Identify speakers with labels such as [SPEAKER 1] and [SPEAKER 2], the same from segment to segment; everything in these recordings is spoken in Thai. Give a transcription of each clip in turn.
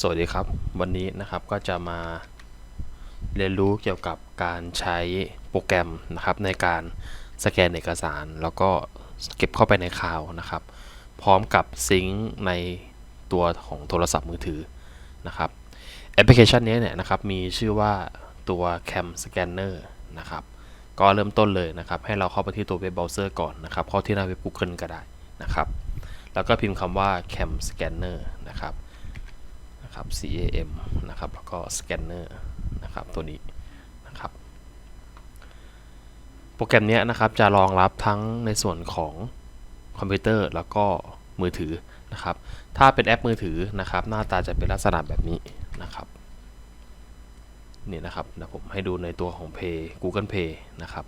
[SPEAKER 1] สวัสดีครับ วันนี้นะครับก็จะมาเรียนรู้เกี่ยวกับการใช้โปรแกรมนะครับในการสแกนเอกสาร แล้วก็เก็บเข้าไปในคลาวนะครับ พร้อมกับซิงค์ในตัวของโทรศัพท์มือถือนะครับแอปพลิเคชันนี้เนี่ยนะครับมีชื่อว่าตัว Cam Scanner นะครับก็เริ่มต้นเลยนะครับ ให้เราเข้าไปที่ตัวเว็บเบราว์เซอร์ก่อนนะครับเข้าที่หน้าเว็บ Google ก็ได้นะครับ แล้วก็พิมพ์คำว่า Cam Scanner นะครับ นะครับ CAM นะครับ แล้วก็ Scanner นะครับตัวนี้นะครับ โปรแกรมนี้นะครับจะรองรับทั้งในส่วนของคอมพิวเตอร์แล้วก็มือถือนะครับ ถ้าเป็นแอปมือถือนะครับ หน้าตาจะเป็นลักษณะแบบนี้นะครับนี่นะครับเดี๋ยวผมให้ดูในตัวของ Pay Google Pay นะครับ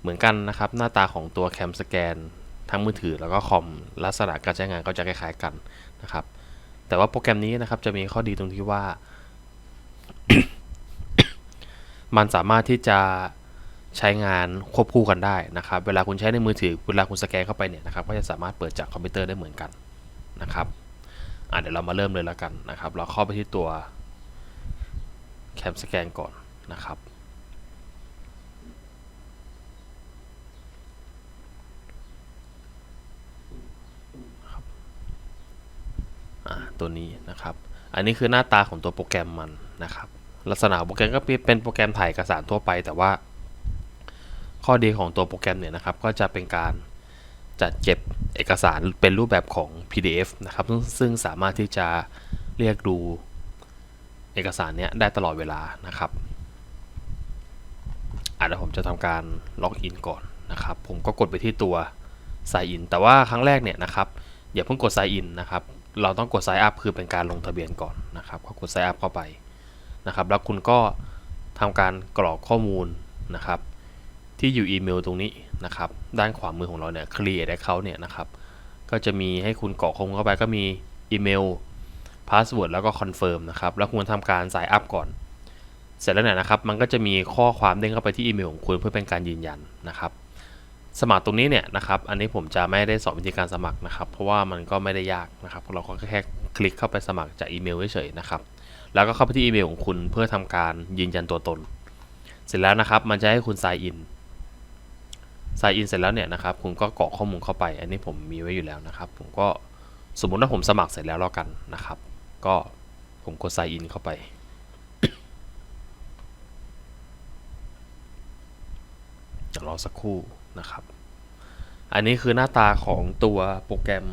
[SPEAKER 1] เหมือนกันนะครับ หน้าตาของตัว Cam Scan ทั้งมือถือแล้วก็คอมลักษณะการใช้งานก็จะคล้ายๆกันนะครับ แต่ว่าโปรแกรมนี้นะครับจะมีข้อดีตรงที่ว่า มันสามารถที่จะใช้งานควบคู่กันได้นะครับ เวลาคุณใช้ในมือถือเวลาคุณสแกนเข้าไปเนี่ยนะครับ ก็จะสามารถเปิดจากคอมพิวเตอร์ได้เหมือนกันนะครับเดี๋ยวเรามาเริ่มเลยแล้วกันนะครับ เราเข้าไปที่ตัวแคมสแกนก่อนนะครับ ตัวนี้นะครับ อันนี้คือหน้าตาของตัวโปรแกรมมันนะครับ ลักษณะโปรแกรมก็เป็นโปรแกรมถ่ายเอกสารทั่วไป แต่ว่า ข้อดีของตัวโปรแกรมเนี่ยนะครับ ก็จะเป็นการจัดเก็บเอกสารเป็นรูปแบบของ PDF นะครับ ซึ่งสามารถที่จะเรียกดูเอกสารเนี้ยได้ตลอดเวลานะครับอะเดี๋ยวผมจะทำการล็อกอินก่อนนะครับ ผมก็กดไปที่ตัว Sign in แต่ว่าครั้งแรกเนี่ยนะครับอย่าเพิ่งกด Sign in นะครับ เราต้องกด Sign up คือเป็นการลงทะเบียนก่อนนะครับ ก็กด Sign up เข้าไปนะครับ แล้วคุณก็ทำการกรอกข้อมูลนะครับ ที่อยู่อีเมลตรงนี้นะครับ ด้านขวามือของเราเนี่ย create account เนี่ยนะครับ ก็จะมีให้คุณกรอกข้อมูลเข้าไปก็มีอีเมลพาสเวิร์ดแล้วก็คอนเฟิร์มนะครับ แล้วคุณทำการ sign up ก่อน เสร็จแล้วเนี่ยนะครับ มันก็จะมีข้อความเด้งเข้าไปที่อีเมลของคุณเพื่อเป็นการยืนยันนะครับ สมัครตรงนี้เนี่ยนะครับ อันนี้ผมจะไม่ได้สอนวิธีการสมัครนะครับ เพราะว่ามันก็ไม่ได้ยากนะครับ เราก็แค่คลิกเข้าไปสมัครจากอีเมลเฉยๆนะครับ แล้วก็เข้าไปที่อีเมลของคุณเพื่อทำการยืนยันตัวตน เสร็จแล้วนะครับ มันจะให้คุณ sign in sign in เสร็จแล้วเนี่ยนะครับ คุณก็กรอกข้อมูลเข้าไป อันนี้ผมมีไว้อยู่แล้วนะครับ ผมก็สมมุติว่าผมสมัครเสร็จแล้วแล้วกันนะครับ ก็ผมกด sign in เข้าไปเดี๋ยวรอสักครู่ นะครับ อันนี้คือหน้าตาของตัวโปรแกรม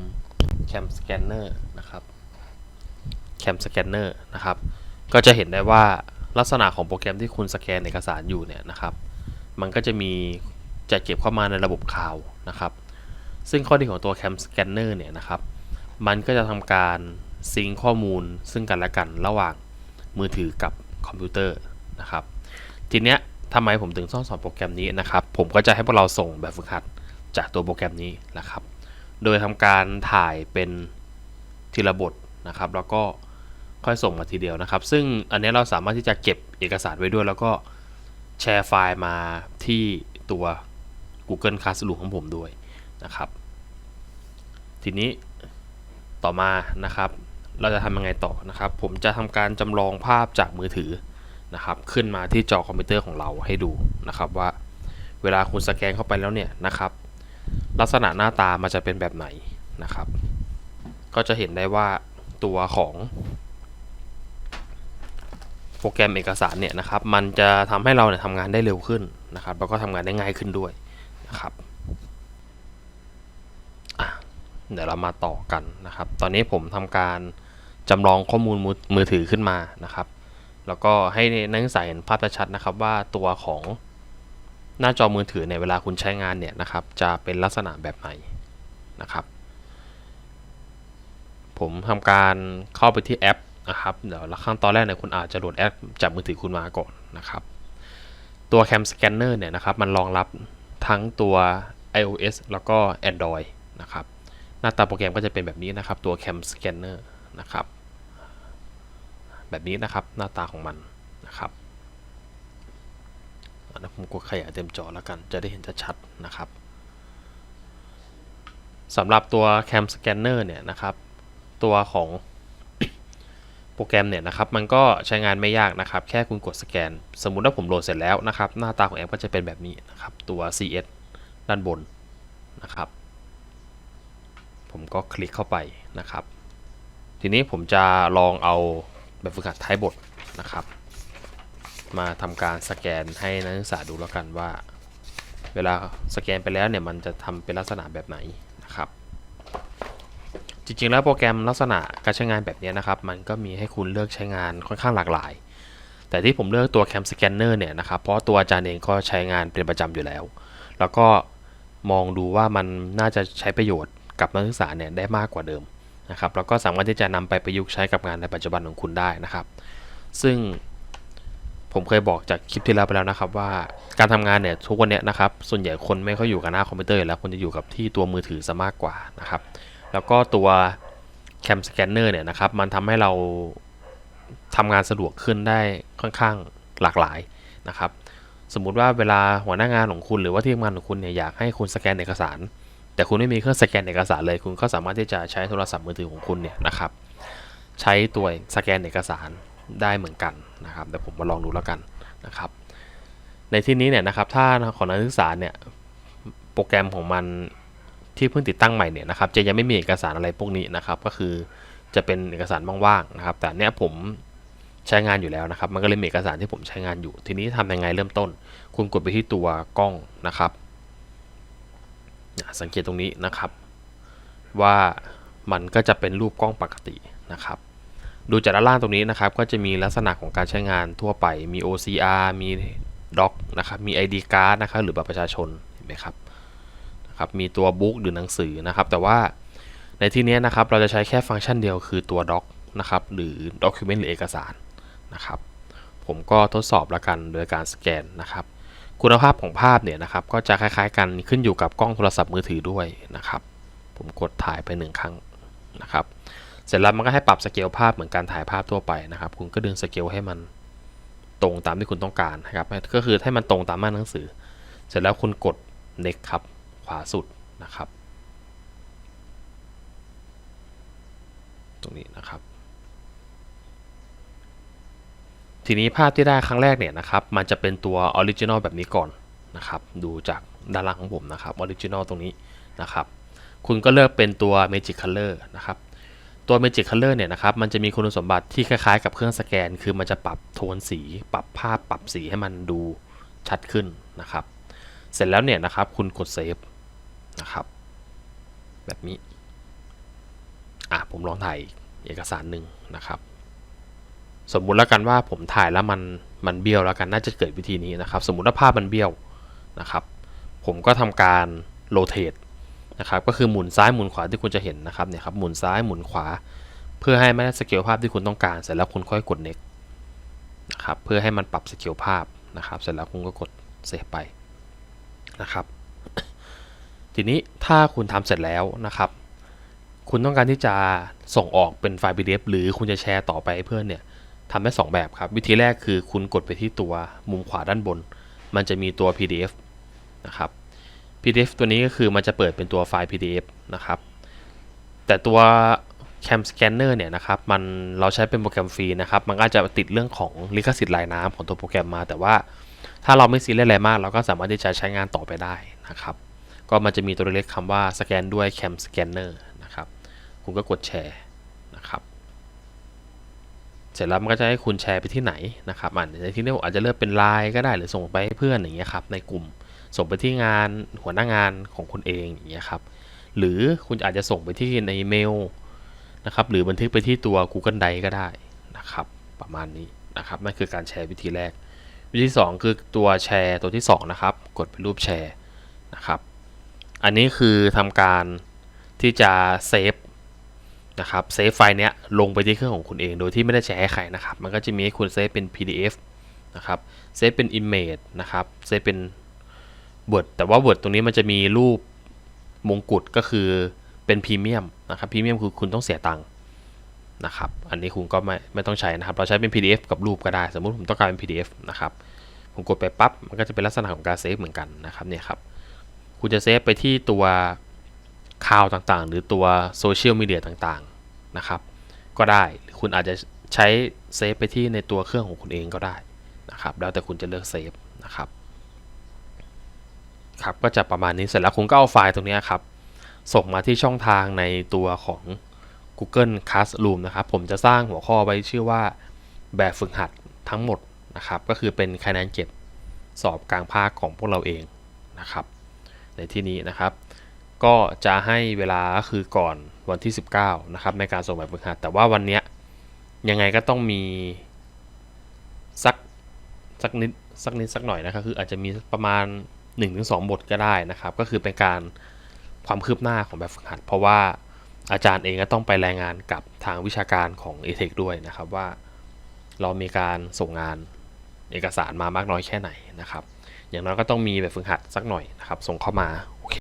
[SPEAKER 1] Cam Scanner นะครับ Cam Scanner นะครับ ก็จะเห็นได้ว่าลักษณะของโปรแกรมที่คุณสแกนเอกสารอยู่เนี่ยนะครับ มันก็จะมีจัดเก็บเข้ามาในระบบคลาวนะครับ ซึ่งข้อดีของตัว Cam Scanner เนี่ยนะครับ มันก็จะทำการซิงข้อมูลซึ่งกันและกันระหว่างมือถือกับคอมพิวเตอร์นะครับ ทีเนี้ย ทำไมผมถึงต้องสอนโปรแกรมนี้นะครับ ผมก็จะให้พวกเราส่งแบบฝึกหัดจากตัวโปรแกรมนี้นะครับ โดยทำการถ่ายเป็นทีละบทนะครับ แล้วก็ค่อยส่งมาทีเดียวนะครับ ซึ่งอันนี้เราสามารถที่จะเก็บเอกสารไว้ด้วย แล้วก็แชร์ไฟล์มาที่ตัว Google Classroom ของผมด้วยนะครับ ทีนี้ต่อมานะครับ เราจะทำยังไงต่อนะครับ ผมจะทำการจำลองภาพจากมือถือ นะครับขึ้นมาที่จอคอมพิวเตอร์ของเราให้ดูนะครับว่าเวลาคุณสแกนเข้าไปแล้วเนี่ยนะครับลักษณะหน้าตามันจะเป็นแบบไหนนะครับ ก็จะเห็นได้ว่าตัวของโปรแกรมเอกสารเนี่ยนะครับ มันจะทำให้เราเนี่ยทำงานได้เร็วขึ้นนะครับ แล้วก็ทำงานได้ง่ายขึ้นด้วยนะครับเดี๋ยวเรามาต่อกันนะครับ ตอนนี้ผมทำการจำลองข้อมูลมือถือขึ้นมานะครับ แล้วก็ให้นักศึกษาเห็นภาพชัดนะครับว่าตัวของหน้าจอมือถือในเวลาคุณใช้งานเนี่ยนะครับ จะเป็นลักษณะแบบไหนนะครับ ผมทำการเข้าไปที่แอปนะครับเดี๋ยวขั้นตอนแรกเนี่ยคุณอาจจะโหลดแอปจากมือถือคุณมาก่อนนะครับ ตัว Cam Scanner เนี่ยนะครับ มันรองรับทั้งตัว iOS แล้วก็ Android นะครับ หน้าตาโปรแกรมก็จะเป็นแบบนี้นะครับ ตัว Cam Scanner นะครับ แบบนี้นะครับ หน้าตาของมันนะครับอันนั้ผมกดขยายเต็มจอแล้วกัน จะได้เห็นชัดๆนะครับสำหรับตัว Cam Scanner เนี่ยนะครับ ตัวของโปรแกรมเนี่ยนะครับ มันก็ใช้งานไม่ยากนะครับ แค่คุณกดสแกน สมมุติว่าผมโหลดเสร็จแล้วนะครับ หน้าตาของแอปก็จะเป็นแบบนี้นะครับ ตัว CS ด้านบนนะครับ ผมก็คลิกเข้าไปนะครับ ทีนี้ผมจะลองเอา แบบฝึกหัดท้ายบทนะครับ มาทำการสแกนให้นักศึกษาดูแล้วกันว่า เวลาสแกนไปแล้วเนี่ยมันจะทำเป็นลักษณะแบบไหนนะครับ จริงๆแล้วโปรแกรมลักษณะการใช้งานแบบนี้นะครับ มันก็มีให้คุณเลือกใช้งานค่อนข้างหลากหลาย แต่ที่ผมเลือกตัว Cam Scanner เนี่ยนะครับเพราะตัวอาจารย์เองก็ใช้งานเป็นประจำอยู่แล้ว แล้วก็มองดูว่ามันน่าจะใช้ประโยชน์กับนักศึกษาเนี่ยได้มากกว่าเดิม นะครับแล้วก็สามารถที่จะนำไปประยุกต์ใช้กับงานในปัจจุบันของคุณได้นะครับ ซึ่งผมเคยบอกจากคลิปที่แล้วไปแล้วนะครับ ว่าการทำงานเนี่ยทุกวันเนี้ยนะครับ ส่วนใหญ่คนไม่ค่อยอยู่กับหน้าคอมพิวเตอร์อยู่แล้วคนจะอยู่กับที่ตัวมือถือซะมากกว่านะครับ แล้วก็ตัว Cam Scanner เนี่ยนะครับมันทำให้เราทำงานสะดวกขึ้นได้ค่อนข้างหลากหลายนะครับ สมมุติว่าเวลาหัวหน้างานของคุณหรือว่าที่ทำงานของคุณเนี่ยอยากให้คุณสแกนเอกสาร แต่คุณไม่มีเครื่องสแกนเอกสารเลย คุณก็สามารถที่จะใช้โทรศัพท์มือถือของคุณเนี่ยนะครับ ใช้ตัวสแกนเอกสารได้เหมือนกันนะครับแต่ผมมาลองดูแล้วกันนะครับ ในที่นี้เนี่ยนะครับถ้าของนักศึกษาเนี่ยโปรแกรมของมันที่เพิ่งติดตั้งใหม่เนี่ยนะครับจะยังไม่มีเอกสารอะไรพวกนี้นะครับ ก็คือจะเป็นเอกสารว่างๆนะครับ แต่เนี้ยผมใช้งานอยู่แล้วนะครับ มันก็เลยมีเอกสารที่ผมใช้งานอยู่ ทีนี้ทำยังไงเริ่มต้น คุณกดไปที่ตัวกล้องนะครับ สังเกตตรงนี้นะครับ ว่ามันก็จะเป็นรูปกล้องปกตินะครับ ดูจากด้านล่างตรงนี้นะครับ ก็จะมีลักษณะของการใช้งานทั่วไปมี OCR มี Doc นะครับ มี ID card นะครับหรือบัตรประชาชนเห็นไหมครับนะครับ มีตัวบุ๊กหรือหนังสือนะครับ แต่ว่าในที่นี้นะครับเราจะใช้แค่ฟังก์ชันเดียวคือตัว Doc นะครับหรือ Document หรือเอกสารนะครับ ผมก็ทดสอบแล้วกันโดยการสแกนนะครับ คุณภาพของภาพเนี่ยนะครับก็จะคล้ายๆ กันขึ้นอยู่กับกล้องโทรศัพท์มือถือด้วยนะครับ ผมกดถ่ายไปหนึ่งครั้งนะครับ เสร็จแล้วมันก็ให้ปรับสเกลภาพเหมือนการถ่ายภาพทั่วไปนะครับ คุณก็ดึงสเกลให้มันตรงตามที่คุณต้องการนะครับ ก็คือให้มันตรงตามหน้าหนังสือ เสร็จแล้วคุณกด next ครับ ขวาสุดนะครับ ตรงนี้นะครับ ทีนี้ภาพที่ได้ครั้งแรกเนี่ยนะครับมันจะเป็นตัวออริจินอลแบบนี้ก่อนนะครับดูจากด้านล่างของผมนะครับออริจินอลตรงนี้นะครับคุณก็เลือกเป็นตัว Magic Color นะครับตัว Magic Color เนี่ยนะครับมันจะมีคุณสมบัติที่คล้ายๆ กับเครื่องสแกน คือมันจะปรับโทนสี ปรับภาพปรับสีให้มันดูชัดขึ้นนะครับ เสร็จแล้วเนี่ยนะครับคุณกดเซฟนะครับแบบนี้อะผมลองถ่ายเอกสารหนึ่งนะครับ สมมุติแล้วกันว่าผมถ่ายแล้วมันมันเบี้ยวแล้วกันน่าจะเกิดวิธีนี้นะครับ สมมุติว่าภาพมันเบี้ยวนะครับ ผมก็ทำการโรเตทนะครับก็คือหมุนซ้ายหมุนขวาที่คุณจะเห็นนะครับเนี่ยครับหมุนซ้ายหมุนขวา เพื่อให้ไม่ได้สเกลภาพที่คุณต้องการเสร็จแล้วคุณค่อยกด next นะครับเพื่อให้มันปรับสเกลภาพนะครับ เสร็จแล้วคุณก็กดเซฟไปนะครับ ทีนี้ถ้าคุณทำเสร็จแล้วนะครับ คุณต้องการที่จะส่งออกเป็นไฟล์ PDF หรือคุณจะแชร์ต่อไปให้เพื่อนเนี่ย ทำได้ 2 แบบครับ วิธีแรกคือคุณกดไปที่ตัวมุมขวาด้านบน มันจะมีตัว PDF นะครับ PDF ตัวนี้ก็คือมันจะเปิดเป็นตัวไฟล์ PDF นะครับ แต่ตัว Cam Scanner เนี่ยนะครับ มันเราใช้เป็นโปรแกรมฟรีนะครับ มันก็จะติดเรื่องของลิขสิทธิ์ลายน้ำของตัวโปรแกรมมา แต่ว่าถ้าเราไม่ซีเรียสอะไรมาก เราก็สามารถที่จะใช้งานต่อไปได้นะครับ ก็มันจะมีตัวเล็กคำว่าสแกนด้วย Cam Scanner นะครับ คุณก็กดแชร์ เสร็จแล้วมันก็จะให้คุณแชร์ไปที่ไหนนะครับอ่านในที่นี้ผมอาจจะเลือกเป็นไลน์ก็ได้หรือส่งไปให้เพื่อนอย่างเงี้ยครับในกลุ่ม ส่งไปที่งานหัวหน้างานของคุณเองอย่างเงี้ยครับหรือคุณอาจจะส่งไปที่ในเมลนะครับหรือบันทึกไปที่ตัว Google Drive ก็ได้นะครับประมาณนี้นะครับนั่นคือการแชร์วิธีแรก วิธี 2 คือตัวแชร์ตัวที่ 2 นะครับ กดเป็นรูปแชร์นะครับ อันนี้คือทำการที่จะเซฟ นะครับเซฟไฟล์เนี้ยลงไปที่เครื่องของคุณเองโดยที่ไม่ได้แชร์ให้ใครนะครับ มันก็จะมีให้คุณเซฟเป็น PDF นะครับเซฟเป็น Image นะครับเซฟเป็น Word แต่ว่า Word ตรงนี้มันจะมีรูปมงกุฎก็คือเป็นพรีเมียมนะครับพรีเมียมคือคุณต้องเสียตังค์นะครับ อันนี้คุณก็ไม่ไม่ต้องใช้นะครับ เราใช้เป็น PDF กับรูปก็ได้ สมมุติผมต้องการเป็น PDF นะครับ ผมกดไปปั๊บ มันก็จะเป็นลักษณะของการเซฟเหมือนกันนะครับเนี่ยครับ คุณจะเซฟไปที่ตัว ข่าวต่างๆ หรือตัวโซเชียลมีเดียต่างๆนะครับ ก็ได้หรือคุณอาจจะใช้เซฟไปที่ในตัวเครื่องของคุณเองก็ได้นะครับแล้วแต่คุณจะเลือกเซฟนะครับครับก็จะประมาณนี้เสร็จแล้วคุณก็เอาไฟล์ตรงนี้ครับส่งมาที่ช่องทางในตัวของ Google Classroom นะครับ ผมจะสร้างหัวข้อไว้ชื่อว่าแบบฝึกหัดทั้งหมดนะครับ ก็คือเป็นคะแนนเก็บสอบกลางภาคของพวกเราเองนะครับ ในที่นี้นะครับ ก็จะให้เวลาคือก่อนวันที่ 19 นะครับ ในการส่งแบบฝึกหัด แต่ว่าวันเนี้ยยังไงก็ต้องมีสักสักนิดสักนิดสักหน่อยนะครับคืออาจจะมีประมาณ 1-2 บทก็ได้นะครับ ก็คือเป็นการความคืบหน้าของแบบฝึกหัด เพราะว่าอาจารย์เองก็ต้องไปรายงานกับทางวิชาการของ a t e c h ด้วยนะครับว่าเรามีการส่งงานเอกสารมามากน้อยแค่ไหนนะครับ อย่างน้อยก็ต้องมีแบบฝึกหัดสักหน่อยนะครับ ส่งเข้ามา